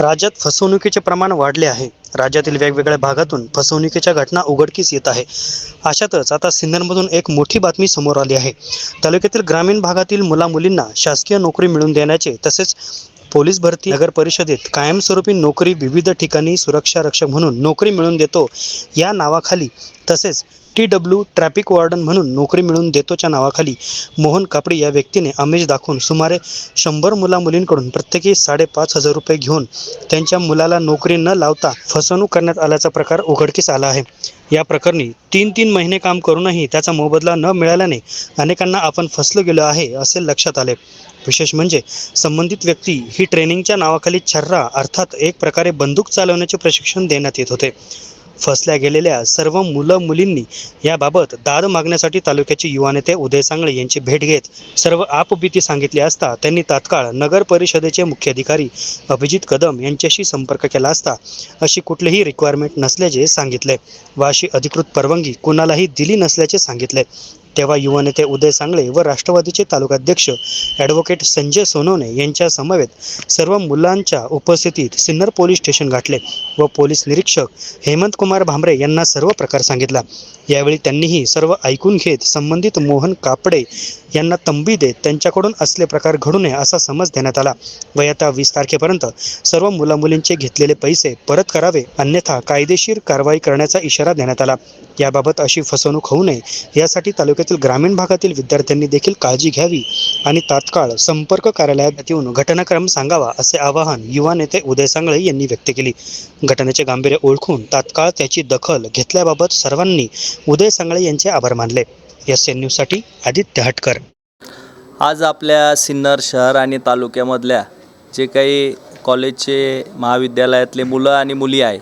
राज्यात फसवणुकीचे प्रमाण वाढले आहे. राज्यातील वेगवेगळ्या भागातून फसवणुकीच्या घटना उघडकीस येत आहे. अशातच आता सिन्नरमधून एक मोठी बातमी समोर आली आहे. तालुक्यातील ग्रामीण भागातील मुलामुलींना शासकीय नोकरी मिळवून देण्याचे तसेच पोलीस भरती नगर परिषदेत कायमस्वरूपी नोकरी विविध ठिकाणी सुरक्षा रक्षक म्हणून नोकरी मिळवून देतो या नावाखाली तसेच टी डब्ल्यू ट्रॅफिक वॉर्डन म्हणून नोकरी मिळवून देतोच्या नावाखाली मोहन कापडी या व्यक्तीने आमिष दाखवून सुमारे शंभर मुलामुलींकडून प्रत्येकी साडेपाच हजार रुपये घेऊन त्यांच्या मुलाला नोकरी न लावता फसवणूक करण्यात आल्याचा प्रकार उघडकीस आला आहे. या प्रकरणी तीन तीन महिने काम करूनही त्याचा मोबदला न मिळाल्याने अनेकांना आपण फसलो गेलो आहे असे लक्षात आले. विशेष म्हणजे संबंधित व्यक्ती ही ट्रेनिंगच्या नावाखाली छर्रा अर्थात एक प्रकारे बंदूक चालवण्याचे प्रशिक्षण देण्यात येत होते. फसल्या गेलेल्या सर्व मुलं मुलींनी याबाबत दाद मागण्यासाठी तालुक्याचे युवा नेते उदय सांगळे यांची भेट घेत सर्व आपबीती सांगितली असता त्यांनी तात्काळ नगर परिषदेचे मुख्याधिकारी अभिजित कदम यांच्याशी संपर्क केला असता अशी कुठलीही रिक्वायरमेंट नसल्याचे सांगितले. व अशी अधिकृत परवानगी कुणालाही दिली नसल्याचे सांगितले. तेव्हा युवा नेते उदय सांगळे व राष्ट्रवादीचे तालुकाध्यक्ष ॲडव्होकेट संजय सोनवणे यांच्या समवेत सर्व मुलांच्या उपस्थितीत सिन्नर पोलीस स्टेशन गाठले व पोलीस निरीक्षक हेमंत कुमार भांबरे यांना सर्व प्रकार सांगितला. यावेळी त्यांनीही सर्व ऐकून घेत संबंधित मोहन कापडे यांना तंबी देत त्यांच्याकडून असले प्रकार घडू नये असा समज देण्यात आला व वीस तारखेपर्यंत सर्व मुलामुलींचे घेतलेले पैसे परत करावे अन्यथा कायदेशीर कारवाई करण्याचा इशारा देण्यात आला. याबाबत अशी फसवणूक होऊ नये यासाठी तालुक्यातील ग्रामीण भागातील विद्यार्थ्यांनी देखील काळजी घ्यावी आणि तात्काळ संपर्क कार्यालयात येऊन घटनाक्रम सांगावा असे आवाहन युवा नेते उदय सांगळे यांनी व्यक्त केली. घटनेचे गांभीर्य ओळखून तात्काळ त्याची दखल घेतल्याबाबत सर्वांनी उदय सांगळे यांचे आभार मानले. एस एन न्यूजसाठी आदित्य हटकर. आज आपल्या सिन्नर शहर आणि तालुक्यामधल्या जे काही कॉलेजचे महाविद्यालयातले मुलं आणि मुली आहे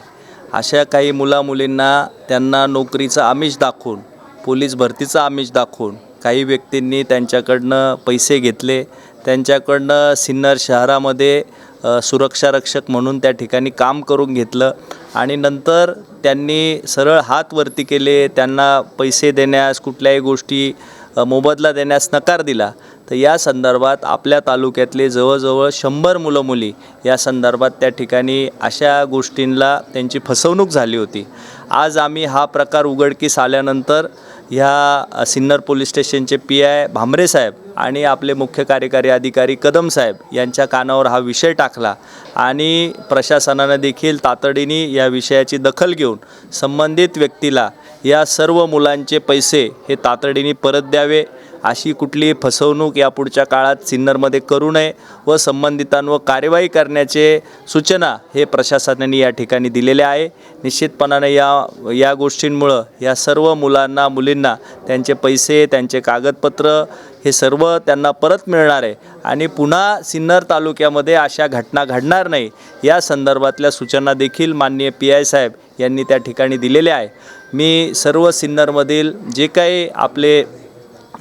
अशा काही मुलामुलींना त्यांना नोकरीचं आमिष दाखवून पोलीस भरतीचं आमिष दाखवून काही व्यक्तींनी त्यांच्याकडनं पैसे घेतले. त्यांच्याकडनं सिन्नर शहरामध्ये सुरक्षारक्षक सुरक्षा रक्षक म्हणून त्या ठिकाणी काम करून घेतलं आणि नंतर त्यांनी सरळ हात वरती केले. त्यांना पैसे देण्यास कुठल्याही गोष्टी मोबदला देण्यास नकार दिला. तर या संदर्भात आपल्या तालुक्यातले जवळजवळ शंभर मुलं मुली या संदर्भात त्या ठिकाणी अशा गोष्टींना त्यांची फसवणूक झाली होती. आज आम्ही हा प्रकार उघडकीस आल्यानंतर ह्या सिन्नर पोलीस स्टेशनचे पी आय भामरे साहेब आणि आपले मुख्य कार्यकारी अधिकारी कदम साहेब यांच्या कानावर हा विषय टाकला आणि प्रशासनानं देखील तातडीने या विषयाची दखल घेऊन संबंधित व्यक्तीला या सर्व मुलांचे पैसे हे तातडीने परत द्यावे. अशी कुठली फसवणूक या पुढच्या काळात सिन्नरमध्ये करू नये व संबंधितांवर कार्यवाही करण्याचे सूचना हे प्रशासनाने या ठिकाणी दिलेल्या आहे. निश्चितपणाने या या गोष्टींमुळं या सर्व मुलांना मुलींना त्यांचे पैसे त्यांचे कागदपत्र हे सर्व त्यांना परत मिळणार आहे. आणि पुन्हा सिन्नर तालुक्यामध्ये अशा घटना घडणार नाही. या संदर्भातल्या सूचना देखील माननीय पी आय साहेब यांनी त्या ठिकाणी दिलेले आहे. मी सर्व सिन्नरमधील जे काही आपले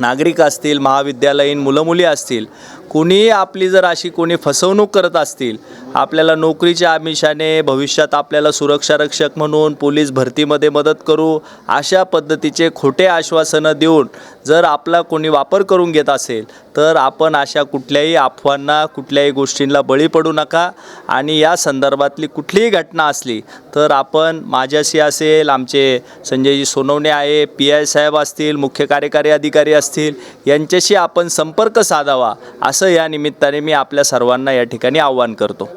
नागरिक असतील महाविद्यालयीन मुलं मुली असतील कुणीही आपली जर अशी कोणी फसवणूक करत असतील आपल्याला नोकरीच्या आमिषाने भविष्यात आपल्याला सुरक्षा रक्षक म्हणून पोलीस भरतीमध्ये मदत करू अशा पद्धतीचे खोटे आश्वासनं देऊन जर आपला कोणी वापर करून घेत असेल तर आपण अशा कुठल्याही अफवांना कुठल्याही गोष्टींना बळी पडू नका. आणि या संदर्भातली कुठलीही घटना असली तर आपण माझ्याशी असेल आमचे संजयजी सोनवणे आहे पी आय साहेब असतील मुख्य कार्यकारी अधिकारी असतील असतील यांच्याशी आपण संपर्क साधावा असं या निमित्ताने मी आपल्या सर्वांना या ठिकाणी आव्हान करतो.